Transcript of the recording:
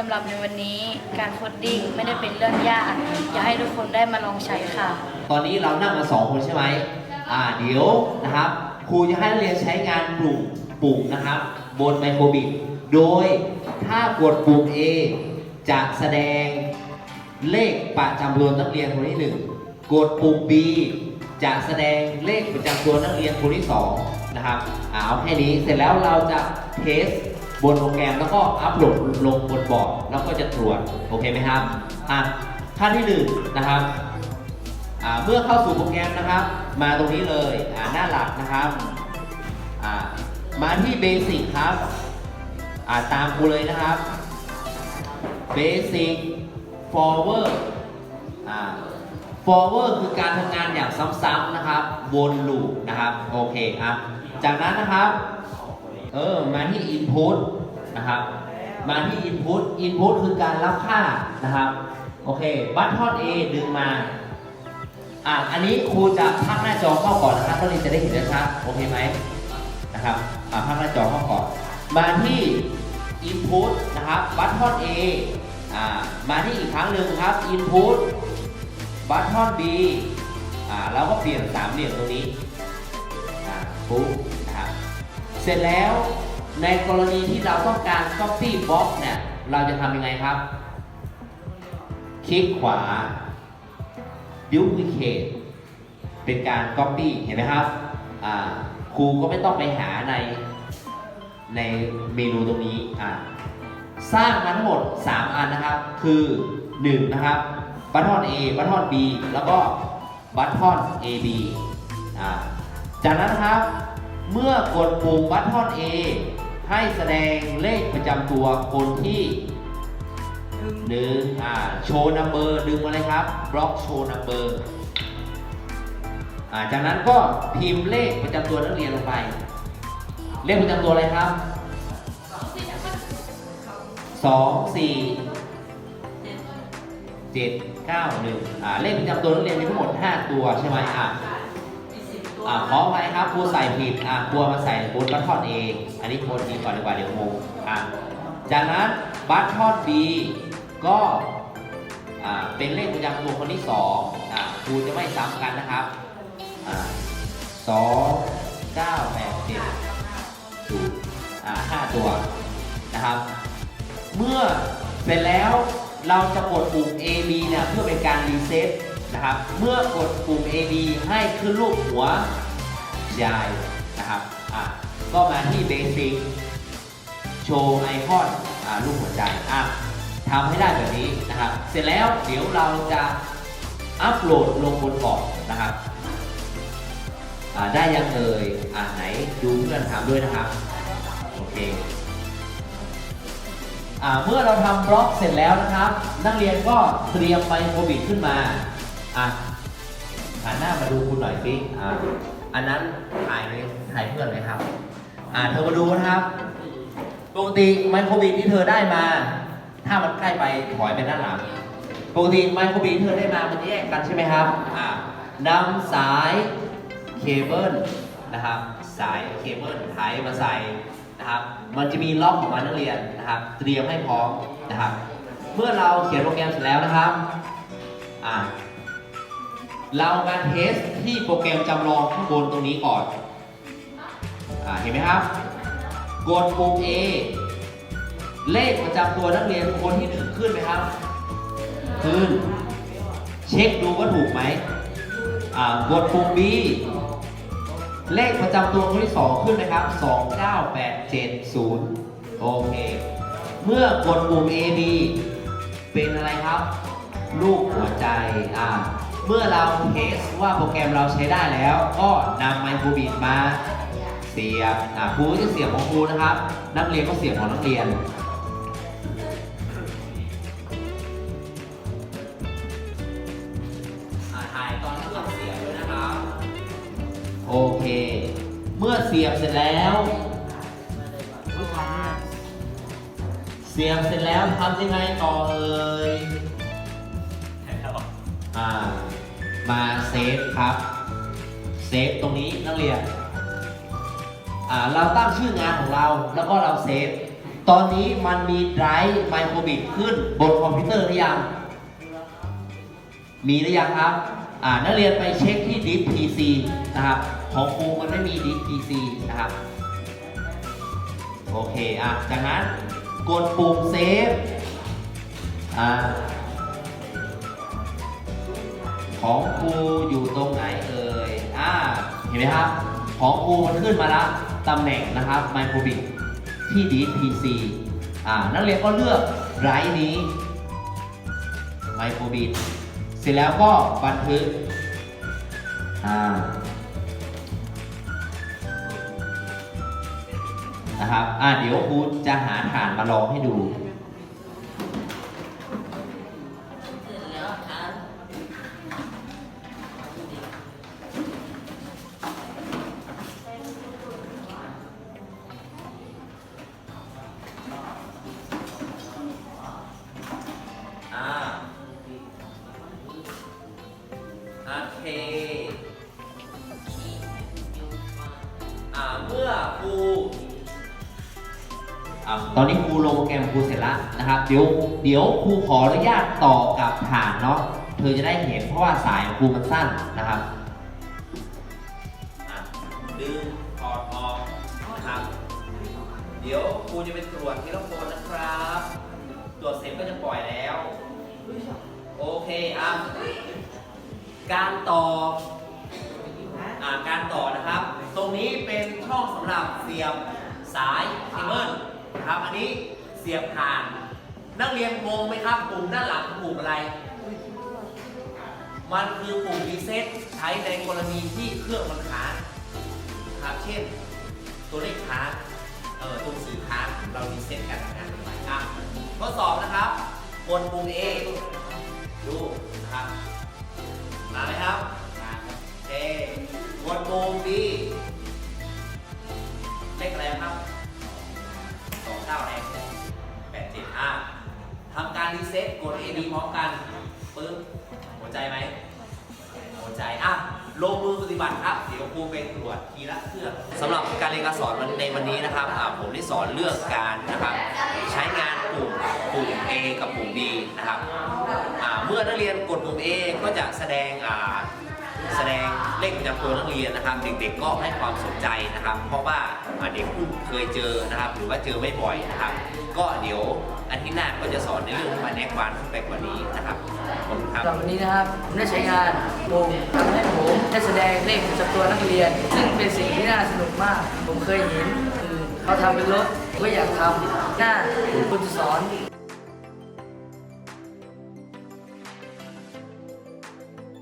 สำหรับในวันนี้การโคดดิ้งไม่ได้เป็นเรื่องยาก อยากให้ทุกคนได้มาลองใช้ค่ะ ตอนนี้เรานั่งมาสองคนใช่ไหมอ่าเดี๋ยวนะครับ ครูจะให้นักเรียนใช้งานปลูกปุ่มนะครับ บนไมโครบิกโดยถ้ากดปุ่ม A จะแสดงเลขประจำตัวนักเรียนคนที่หนึ่งกดปุ่ม B จะแสดงเลขประจำตัวนักเรียนคนที่สองนะครับอ่าเอาแค่นี้เสร็จแล้วเราจะเทส บนโปรแกรมแล้วก็อัปโหลดลงบนบอร์ดแล้วก็จะตรวจโอเคไหมครับอะขั้นที่หนึ่งนะครับเมื่อเข้าสู่โปรแกรมนะครับ มาตรงนี้เลยหน้าหลักนะครับมาที่เบสิกครับาตามกูเลยนะครับเบสิก forward อ่า forward คือการทำงานอย่างซ้ำๆนะครับ วนลูปนะครับ โอเคครับจากนั้นนะครับ เออ มาที่ input นะครับ มาที่ input input คือการรับค่านะครับ โอเค บัตทอน A ดึงมา อะ อันนี้ครูจะพักหน้าจอเข้าก่อนนะครับนักเรียจะได้เห็นชัดโอเคไหมนะครับ อะ พักหน้าจอเข้าก่อน มาที่ input นะครับ button A อ่า มาที่อีกครั้งหนึ่งครับ input button B อ่าแล้วก็เปลี่ยนสามเหลี่ยมตรงนี้ อ่าปุ๊บนะครับ เสร็จแล้วในกรณีที่เราต้องการ copy box เนี่ยเราจะทำยังไงครับ คลิกขวา duplicate เป็นการ copy เห็นไหมครับครูก็ไม่ต้องไปหาในในเมนูตรงนี้สร้างมาทั้งหมด 3 อันนะครับ คือ 1 นะครับบัตทอน A บัตทอน B แล้วก็บัตทอน AB อจากนั้นนะครับ เมื่อกดปุ่มบัตทอน A ให้แสดงเลขประจำตัวคนที่หนึ่งอ่าโชว์นัมเบอร์ดึงมาเลยครับบล็อกโชว์นัมเบอร์อ่าจากนั้นก็พิมพ์เลขประจำตัวนักเรียนลงไป เลขประจำตัวอะไรครับสองสี่เจ็ดเก้าหนึ่งอ่าเลขประจำตัวนักเรียนมีทั้งหมด5ตัวใช่ไหมอ่า อ่าขอไปครับครูใส่ผิดอ่าครูมาใส่บนบัตทอนเอง อันนี้โคนนี้ก่อนดีกว่าเดี๋ยวงงอ่าจากนั้นบัตทอน B ก็อ่าเป็นเลขประจำตัวคนที่สองอ่าครูจะไม่ซ้ำกันนะครับอ่าสองเก้าแปดเจ็ดศูนย์อ่าห้าตัวนะครับ เมื่อเสร็จแล้วเราจะกดปุ่ม A B เนี่ยเพื่อเป็นการรีเซ็ต นะครับ เมื่อกดปุ่ม A B ให้ขึ้นรูปหัวยายนะครับอะก็มาที่ Basic โชว์ไอคอนอ่ารูปหัวใจอะทำให้ได้แบบนี้นะครับ เสร็จแล้วเดี๋ยวเราจะอัปโหลดลงบนบอร์ดนะครับอ่าได้ยังเอ่ยอ่าไหนดูเพื่อนทำด้วยนะครับ โอเคเมื่อเราทำบล็อกเสร็จแล้วนะครับ นักเรียนก็เตรียมไมโครบิดขึ้นมา อะหันหน้ามาดูคุณหน่อยสิอ่าอันนั้นถ่ายเลยถ่ายเพื่อนเลยครับ อ่าเธอมาดูนะครับ ปกติไมโครบิดที่เธอได้มา ถ้ามันใกล้ไปถอยไปด้านหลัง ปกติไมโครบิดที่เธอได้มา มันแยกกันใช่ไหมครับ อ่านำสายเคเบิลนะครับ สายเคเบิลไทยมาใส่นะครับ มันจะมีล็อกของมันนักเรียนนะครับ เตรียมให้พร้อมนะครับ เมื่อเราเขียนโปรแกรมเสร็จแล้วนะครับ อ่า เรามาเทสที่โปรแกรมจำลองข้างบนตรงนี้ก่อนอเห็นไหมครับ กดปุ่ม A เลขประจำตัวนักเรียนคนที่หนึ่งขึ้นไหมครับ ขึ้น เช็คดูว่าถูกไหมกดปุ่ม B เลขประจำตัวคนที่สองขึ้นไหมครับ 29870 โอเค เมื่อกดปุ่ม AB เป็นอะไรครับรูปหัวใจ อ่า เมื่อเราเทสว่าโปรแกรมเราใช้ได้แล้ว ก็นำไมโครบิดมาเสียบอ่าครูก็จะเสียบของครูนะครับ นักเรียนก็เสียบของนักเรียนอ่าถ่ายตอนเครื่องเสียบด้วยนะครับ โอเค เมื่อเสียบเสร็จแล้ว เสียบเสร็จแล้วทำยังไงต่อเอ่ย อ่ามาเซฟครับ เซฟตรงนี้นักเรียนอ่าเราตั้งชื่องานของเราแล้วก็เราเซฟ ตอนนี้มันมีไดรฟ์ไมโครบิตขึ้นบนคอมพิวเตอร์หรือยัง มีหรือยังครับอ่านักเรียนไปเช็คที่ดิส PC นะครับ ของครูมันไม่มีดิส PC นะครับ โอเคอะจากนั้นกดปุ่มเซฟอ่า ของครูอยู่ตรงไหนเอ่ยอ่าเห็นไหมครับ ของครูมันขึ้นมาแล้วตำแหน่งนะครับไมโครบิตที่ดี PC อ่านักเรียนก็เลือกไรนี้ไมโครบิตเสร็จแล้วก็บันทึกอ่านะครับอ่าเดี๋ยวครูจะหาฐานมาลองให้ดู ตอนนี้ครูลงโปรแกรมครูเสร็จแล้วนะครับ เดี๋ยวเดี๋ยวครูขออนุญาตต่อกับฐานเนาะเธอจะได้เห็นเพราะว่าสายของครูมันสั้นนะครับดึงถอดออกนะครับ เดี๋ยวครูจะไปตรวจที่ละคนนะครับ ตรวจเสร็จก็จะปล่อยแล้ว โอเคอะการต่ออ่าการต่อนะครับ ตรงนี้เป็นช่องสำหรับเสียบสายเคเบิล ครับ อันนี้เสียบผ่าน นักเรียนงงไหมครับ ปุ่มด้านหลังปุ่มอะไร มันคือปุ่มรีเซ็ตใช้ในกรณีที่เครื่องมันค้างครับ เช่น ตัวเลขค้างเอ่อตัวสื่อค้างเรารีเซ็ตการทำงานใหม่อะทดสอบนะครับกดปุ่ม A ดูนะครับ มาไหมครับ มาครับเอกดปุ่ม B เซ็ตกด A B พร้อมกันปึ๊บหัวใจไหมหัวใจอะลงมือปฏิบัติครับเดี๋ยวครูเป็นตรวจทีละเครื่องสำหรับการเรียนการสอนในวันนี้นะครับอะผมได้สอนเรื่องการนะครับใช้งานปุ่มปุ่ม A กับปุ่ม B นะครับอ่าเมื่อนักเรียนกดปุ่ม A ก็จะแสดงอ่า แสดงเลขประจำตัวนักเรียนนะครับ เด็กๆก็ให้ความสนใจนะครับ เพราะว่าเด็กเพิ่งเคยเจอนะครับ หรือว่าเจอไม่บ่อยนะครับ ก็เดี๋ยวอาทิตย์หน้าก็จะสอนในเรื่องที่มันแอดวานขึ้นไปกว่านี้นะครับขอบคุณครับสำหรับวันนี้นะครับผมได้ใช้งานปุ่มทำให้ผมได้แสดงเลขประจำตัวนักเรียน ซึ่งเป็นสิ่งที่น่าสนุกมาก ผมเคยเห็นคือเขาทำเป็นรถก็อยากทำหน้าคุณจะสอน